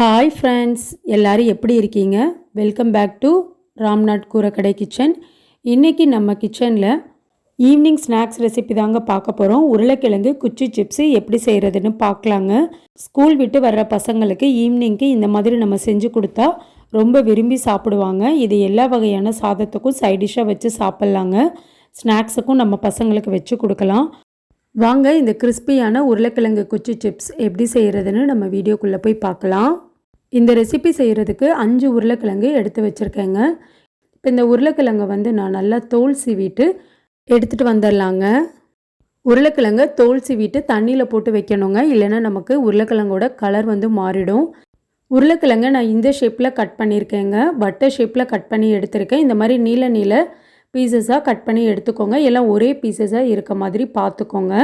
Hi friends எல்லாரும் எப்படி இருக்கீங்க? Welcome back to Ramnath Koorakadai kitchen இன்றைக்கி நம்ம கிச்சனில் ஈவினிங் ஸ்நாக்ஸ் ரெசிபி தாங்க பார்க்க போகிறோம் உருளைக்கிழங்கு குச்சி சிப்ஸு எப்படி செய்கிறதுன்னு பார்க்கலாங்க. ஸ்கூல் விட்டு வர்ற பசங்களுக்கு ஈவினிங்க்கு இந்த மாதிரி நம்ம செஞ்சு கொடுத்தா ரொம்ப விரும்பி சாப்பிடுவாங்க. இது எல்லா வகையான சாதத்துக்கும் சைடிஷ்ஷாக வச்சு சாப்பிட்லாங்க. ஸ்நாக்ஸுக்கும் நம்ம பசங்களுக்கு வச்சு கொடுக்கலாம். வாங்க இந்த கிறிஸ்பியான உருளைக்கிழங்கு குச்சி சிப்ஸ் எப்படி செய்கிறதுன்னு நம்ம வீடியோக்குள்ளே போய் பார்க்கலாம். இந்த ரெசிபி செய்கிறதுக்கு அஞ்சு உருளைக்கிழங்கு எடுத்து வச்சுருக்கேங்க. இப்போ இந்த உருளைக்கிழங்கை வந்து நான் நல்லா தோல் சீவிட்டு எடுத்துகிட்டு வந்துடலாங்க உருளைக்கிழங்கை தோல் சீவிட்டு தண்ணியில் போட்டு வைக்கணுங்க. இல்லைன்னா நமக்கு உருளைக்கிழங்கோட கலர் வந்து மாறிடும். உருளைக்கிழங்க நான் இந்த ஷேப்பில் கட் பண்ணியிருக்கேங்க பட்டர் ஷேப்பில் கட் பண்ணி எடுத்திருக்கேன். இந்த மாதிரி நீல நீல பீசஸாக கட் பண்ணி எடுத்துக்கோங்க. எல்லாம் ஒரே பீசஸாக இருக்க மாதிரி பார்த்துக்கோங்க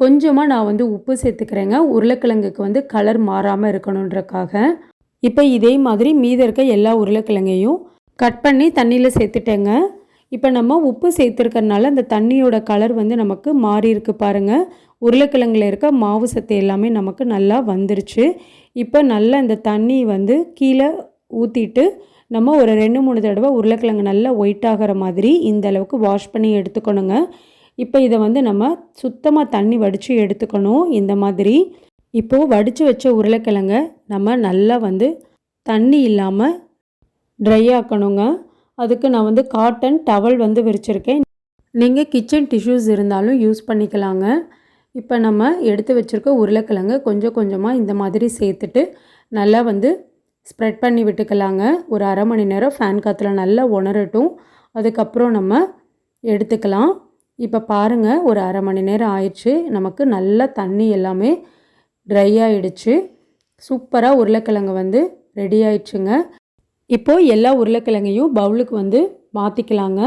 கொஞ்சமாக நான் வந்து உப்பு சேர்த்துக்கிறேங்க. உருளைக்கிழங்குக்கு வந்து கலர் மாறாமல் இருக்கணுன்றக்காக. இப்போ இதே மாதிரி மீத இருக்க எல்லா உருளைக்கிழங்கையும் கட் பண்ணி தண்ணியில் சேர்த்துட்டேங்க. இப்போ நம்ம உப்பு சேர்த்துருக்கறனால அந்த தண்ணியோட கலர் வந்து நமக்கு மாறி இருக்கு பாருங்கள் உருளைக்கிழங்கில் இருக்க மாவு சத்து எல்லாமே நமக்கு நல்லா வந்துருச்சு. இப்போ நல்லா இந்த தண்ணி வந்து கீழே ஊற்றிட்டு நம்ம ஒரு ரெண்டு மூணு தடவை உருளைக்கிழங்கு நல்லா ஒயிட் ஆகிற மாதிரி இந்த அளவுக்கு வாஷ் பண்ணி எடுத்துக்கணுங்க. இப்போ இதை வந்து நம்ம சுத்தமாக தண்ணி வடித்து எடுத்துக்கணும் இந்த மாதிரி. இப்போது வடித்து வச்ச உருளைக்கிழங்க நம்ம நல்லா வந்து தண்ணி இல்லாமல் ட்ரை ஆக்கணுங்க. அதுக்கு நான் வந்து காட்டன் டவல் வந்து விரிச்சிருக்கேன். நீங்கள் கிச்சன் டிஷ்யூஸ் இருந்தாலும் யூஸ் பண்ணிக்கலாங்க. இப்போ நம்ம எடுத்து வச்சுருக்க உருளைக்கிழங்கு கொஞ்சம் கொஞ்சமாக இந்த மாதிரி சேர்த்துட்டு நல்லா வந்து ஸ்ப்ரெட் பண்ணி விட்டுக்கலாங்க. ஒரு அரை மணி நேரம் ஃபேன் காற்றுல நல்லா உணரட்டும். அதுக்கப்புறம் நம்ம எடுத்துக்கலாம். இப்போ பாருங்கள் ஒரு அரை மணி நேரம் ஆயிடுச்சு. நமக்கு நல்லா தண்ணி எல்லாமே ட்ரை ஆகிடுச்சு சூப்பராக உருளைக்கிழங்கு வந்து ரெடி ஆயிடுச்சுங்க. இப்போது எல்லா உருளைக்கிழங்கையும் பவுலுக்கு வந்து மாற்றிக்கலாங்க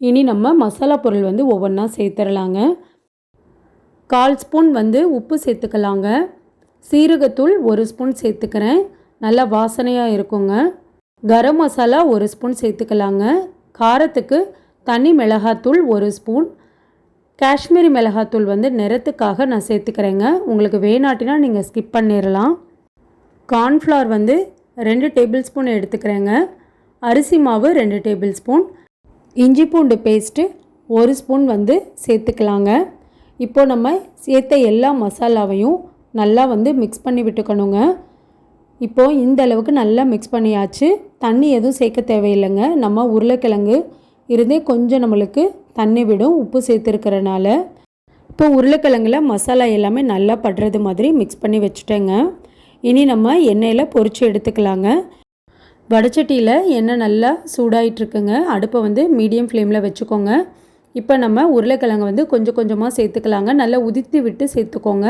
இனி நம்ம மசாலா பொருள் வந்து ஒவ்வொன்றா சேர்த்துடலாங்க கால் ஸ்பூன் வந்து உப்பு சேர்த்துக்கலாங்க. சீரகத்தூள் ஒரு ஸ்பூன் சேர்த்துக்கிறேன். நல்லா வாசனையாக இருக்குங்க. கரம் மசாலா ஒரு ஸ்பூன் சேர்த்துக்கலாங்க. காரத்துக்கு தனி மிளகாத்தூள் ஒரு ஸ்பூன். காஷ்மீரி மிளகாத்தூள் வந்து நிறத்துக்காக நான் சேர்த்துக்கிறேங்க. உங்களுக்கு வேணாட்டினா நீங்கள் ஸ்கிப் பண்ணிடலாம் கார்ன்ஃப்ளவர் வந்து ரெண்டு டேபிள் ஸ்பூன் எடுத்துக்கிறேங்க. அரிசி மாவு ரெண்டு டேபிள் ஸ்பூன் இஞ்சி பூண்டு பேஸ்ட்டு ஒரு ஸ்பூன் வந்து சேர்த்துக்கலாங்க. இப்போ நம்ம சேர்த்த எல்லா மசாலாவையும் நல்லா வந்து மிக்ஸ் பண்ணி விட்டுக்கணுங்க. இப்போது இந்த அளவுக்கு நல்லா மிக்ஸ் பண்ணியாச்சு. தண்ணி எதுவும் சேர்க்க தேவையில்லைங்க. நம்ம உருளைக்கிழங்கு இருந்தே கொஞ்சம் நம்மளுக்கு தண்ணி விடும் உப்பு சேர்த்துருக்கிறனால. இப்போ உருளைக்கிழங்குல மசாலா எல்லாமே நல்லா படுறது மாதிரி மிக்ஸ் பண்ணி வச்சுட்டேங்க. இனி நம்ம எண்ணெயில் பொரித்து எடுத்துக்கலாங்க. வடச்சட்டியில் எண்ணெய் நல்லா சூடாயிட்ருக்குங்க அடுப்பை வந்து மீடியம் ஃப்ளேமில் வச்சுக்கோங்க. இப்போ நம்ம உருளைக்கிழங்கு வந்து கொஞ்சம் கொஞ்சமாக சேர்த்துக்கலாங்க. நல்லா உதித்து விட்டு சேர்த்துக்கோங்க.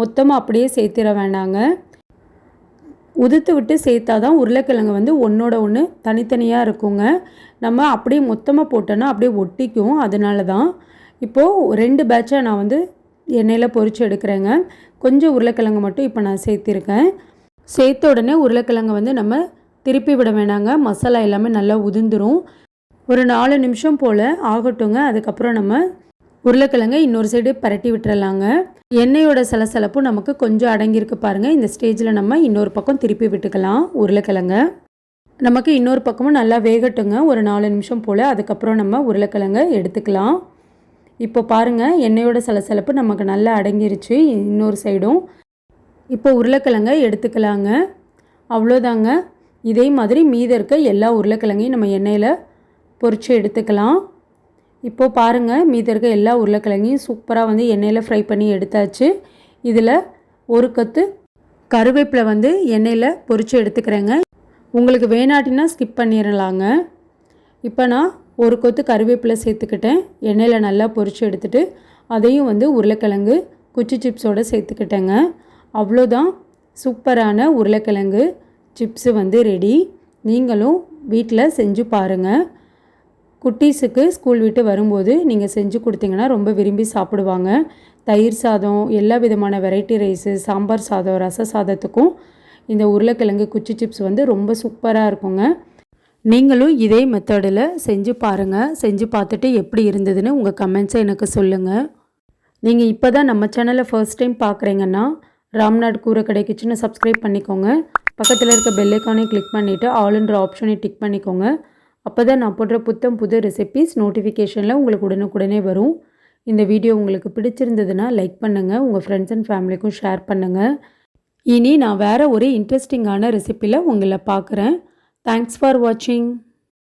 மொத்தமாக அப்படியே சேர்த்திட வேண்டாங்க உதித்து விட்டு சேர்த்தா தான் உருளைக்கிழங்கு வந்து ஒன்றோட ஒன்று தனித்தனியாக இருக்குங்க. நம்ம அப்படியே மொத்தமாக போட்டோன்னா அப்படியே ஒட்டிக்கும். அதனால தான் இப்போது ரெண்டு பேட்சாக நான் வந்து எண்ணெயில் பொரித்து எடுக்கிறேங்க. கொஞ்சம் உருளைக்கிழங்கு மட்டும் இப்போ நான் சேர்த்திருக்கேன். சேர்த்த உடனே உருளைக்கிழங்கு வந்து நம்ம திருப்பி விட வேணாங்க. மசாலா எல்லாமே நல்லா உதிர்ந்துடும் ஒரு நாலு நிமிஷம் போல் ஆகட்டுங்க. அதுக்கப்புறம் நம்ம உருளைக்கிழங்கை இன்னொரு சைடு பரட்டி விட்டுறலாங்க. எண்ணெயோட சலசலப்பும் நமக்கு கொஞ்சம் அடங்கியிருக்கு பாருங்கள் இந்த ஸ்டேஜில் நம்ம இன்னொரு பக்கம் திருப்பி விட்டுக்கலாம் உருளைக்கிழங்க. நமக்கு இன்னொரு பக்கமும் நல்லா வேகட்டுங்க. ஒரு நாலு நிமிஷம் போல் அதுக்கப்புறம் நம்ம உருளைக்கிழங்க எடுத்துக்கலாம். இப்போ பாருங்கள் எண்ணெயோட சலசலப்பு நமக்கு நல்லா அடங்கிருச்சு இன்னொரு சைடும் இப்போ உருளைக்கிழங்க எடுத்துக்கலாங்க. அவ்வளோதாங்க. இதே மாதிரி மீத இருக்க எல்லா உருளைக்கிழங்கையும் நம்ம எண்ணெயில் பொரித்து எடுத்துக்கலாம். இப்போது பாருங்கள் மீதி இருக்க எல்லா உருளைக்கிழங்கையும் சூப்பராக வந்து எண்ணெயில் ஃப்ரை பண்ணி எடுத்தாச்சு. இதில் ஒரு கத்து கருவேப்பிலை வந்து எண்ணெயில் பொரித்து எடுத்துக்கிறேங்க. உங்களுக்கு வேணாட்டினா ஸ்கிப் பண்ணிடலாங்க இப்போ நான் ஒரு கொத்து கருவேப்பிலை சேர்த்துக்கிட்டேன். எண்ணெயில் நல்லா பொரித்து எடுத்துகிட்டு அதையும் வந்து உருளைக்கிழங்கு குச்சி சிப்ஸோடு சேர்த்துக்கிட்டேங்க. அவ்வளோதான் சூப்பரான உருளைக்கிழங்கு சிப்ஸு வந்து ரெடி நீங்களும் வீட்டில் செஞ்சு பாருங்கள் குட்டீஸுக்கு ஸ்கூல் விட்டு வரும்போது நீங்கள் செஞ்சு கொடுத்தீங்கன்னா ரொம்ப விரும்பி சாப்பிடுவாங்க. தயிர் சாதம் எல்லா விதமான வெரைட்டி ரைஸு சாம்பார் சாதம் ரச சாதத்துக்கும் இந்த உருளைக்கிழங்கு குச்சி சிப்ஸ் வந்து ரொம்ப சூப்பராக இருக்குங்க. நீங்களும் இதே மெத்தடில் செஞ்சு பாருங்கள் செஞ்சு பார்த்துட்டு எப்படி இருந்ததுன்னு உங்கள் கமெண்ட்ஸை எனக்கு சொல்லுங்கள் நீங்கள் இப்போ தான் நம்ம சேனலை ஃபர்ஸ்ட் டைம் பார்க்குறீங்கன்னா ராம்நாட் கூரை கடை கிச்சனை சப்ஸ்கிரைப் பண்ணிக்கோங்க. பக்கத்தில் இருக்க பெல்லைக்கானே கிளிக் பண்ணிவிட்டு ஆளுன்ற ஆப்ஷனை டிக் பண்ணிக்கோங்க. அப்போ தான் நான் போடுற புத்தம் புது ரெசிபீஸ் நோட்டிஃபிகேஷனில் உங்களுக்கு உடனுக்குடனே வரும். இந்த வீடியோ உங்களுக்கு பிடிச்சிருந்ததுன்னா லைக் பண்ணுங்கள் உங்கள் ஃப்ரெண்ட்ஸ் அண்ட் ஃபேமிலிக்கும் ஷேர் பண்ணுங்கள் இனி நான் வேறு ஒரு இன்ட்ரெஸ்டிங்கான ரெசிப்பியில் உங்களை பார்க்குறேன். தேங்க்ஸ் ஃபார் வாட்சிங்